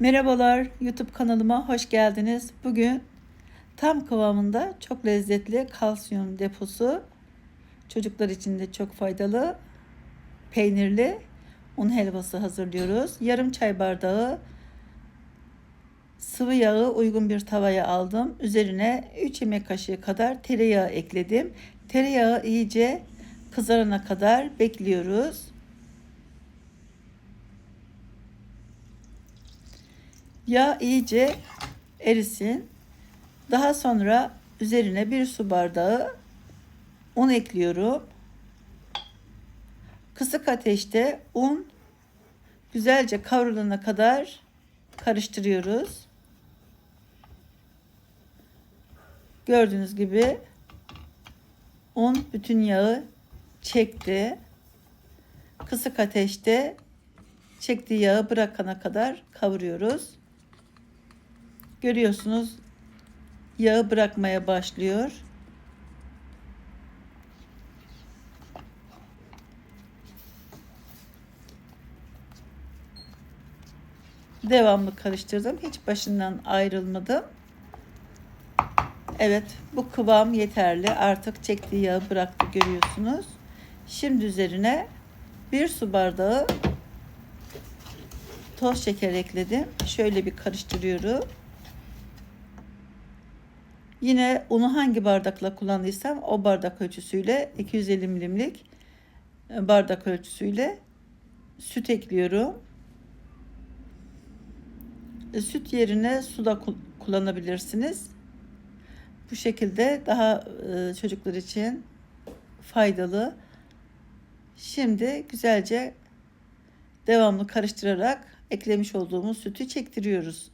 Merhabalar YouTube kanalıma hoş geldiniz. Bugün tam kıvamında çok lezzetli kalsiyum deposu çocuklar için de çok faydalı peynirli un helvası hazırlıyoruz. Yarım çay bardağı sıvı yağı uygun bir tavaya aldım. Üzerine 3 yemek kaşığı kadar tereyağı ekledim. Tereyağı iyice kızarana kadar bekliyoruz. Yağ iyice erisin. Daha sonra üzerine bir su bardağı un ekliyorum. Kısık ateşte un güzelce kavrulana kadar karıştırıyoruz. Gördüğünüz gibi un bütün yağı çekti. Kısık ateşte çektiği yağı bırakana kadar kavuruyoruz. Görüyorsunuz yağı bırakmaya başlıyor. Devamlı karıştırdım. Hiç başından ayrılmadım. Evet bu kıvam yeterli. Artık çektiği yağı bıraktı görüyorsunuz. Şimdi üzerine bir su bardağı toz şeker ekledim. Şöyle bir karıştırıyorum. Yine unu hangi bardakla kullandıysam o bardak ölçüsüyle 250 milimlik bardak ölçüsüyle süt ekliyorum. E, süt yerine su da kullanabilirsiniz. Bu şekilde daha e, çocuklar için faydalı. Şimdi güzelce devamlı karıştırarak eklemiş olduğumuz sütü çektiriyoruz.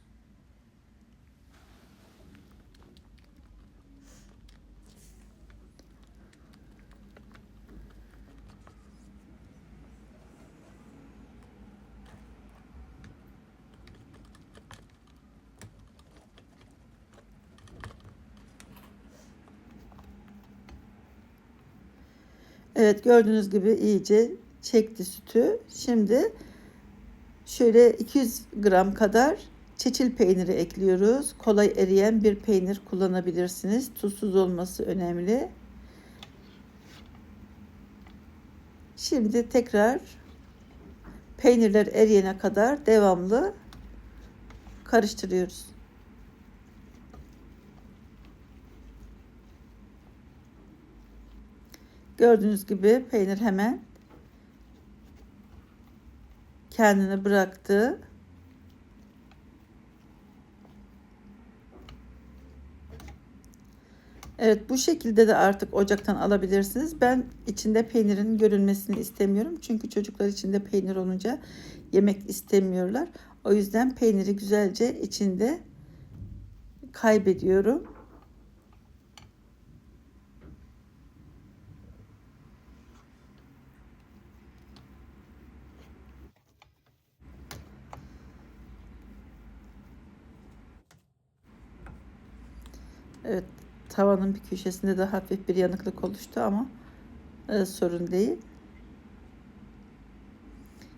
Evet gördüğünüz gibi iyice çekti sütü. Şimdi şöyle 200 gram kadar çeçil peyniri ekliyoruz. Kolay eriyen bir peynir kullanabilirsiniz. Tuzsuz olması önemli. Şimdi tekrar peynirler eriyene kadar devamlı karıştırıyoruz. Gördüğünüz gibi peynir hemen kendini bıraktı. Evet bu şekilde de artık ocaktan alabilirsiniz. Ben içinde peynirin görünmesini istemiyorum. Çünkü çocuklar içinde peynir olunca yemek istemiyorlar. O yüzden peyniri güzelce içinde kaybediyorum. Evet tavanın bir köşesinde de hafif bir yanıklık oluştu ama e, sorun değil.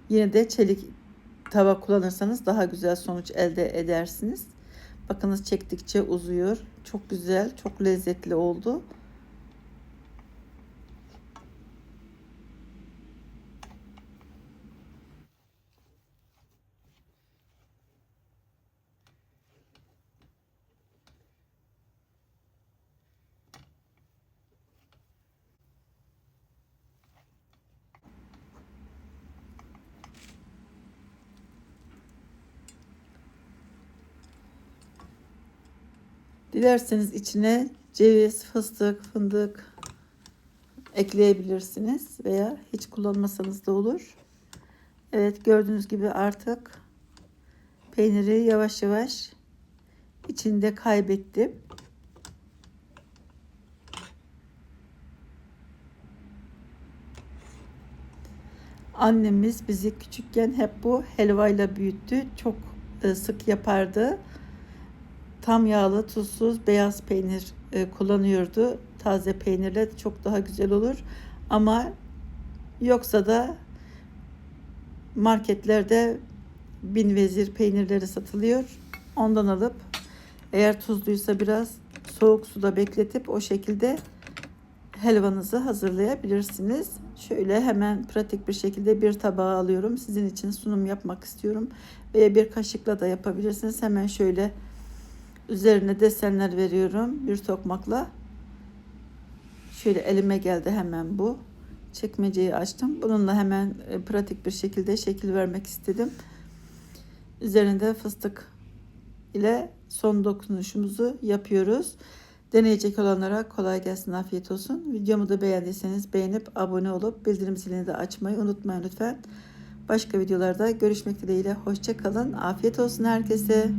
Yine de çelik tava kullanırsanız daha güzel sonuç elde edersiniz. Bakınız çektikçe uzuyor. Çok güzel, çok lezzetli oldu. Dilerseniz içine ceviz, fıstık, fındık ekleyebilirsiniz veya hiç kullanmasanız da olur. Evet gördüğünüz gibi artık peyniri yavaş yavaş içinde kaybettim. Annemiz bizi küçükken hep bu helvayla büyüttü. Çok e, sık yapardı tam yağlı, tuzsuz, beyaz peynir e, kullanıyordu. Taze peynirle çok daha güzel olur. Ama yoksa da marketlerde bin vezir peynirleri satılıyor. Ondan alıp eğer tuzluysa biraz soğuk suda bekletip o şekilde helvanızı hazırlayabilirsiniz. Şöyle hemen pratik bir şekilde bir tabağa alıyorum. Sizin için sunum yapmak istiyorum. Veya bir kaşıkla da yapabilirsiniz. Hemen şöyle üzerine desenler veriyorum bir tokmakla. Şöyle elime geldi hemen bu. Çekmeceyi açtım. Bununla hemen e, pratik bir şekilde şekil vermek istedim. Üzerinde fıstık ile son dokunuşumuzu yapıyoruz. Deneyecek olanlara kolay gelsin, afiyet olsun. Videomu da beğendiyseniz beğenip abone olup bildirim zilini de açmayı unutmayın lütfen. Başka videolarda görüşmek dileğiyle. Hoşça kalın. Afiyet olsun herkese.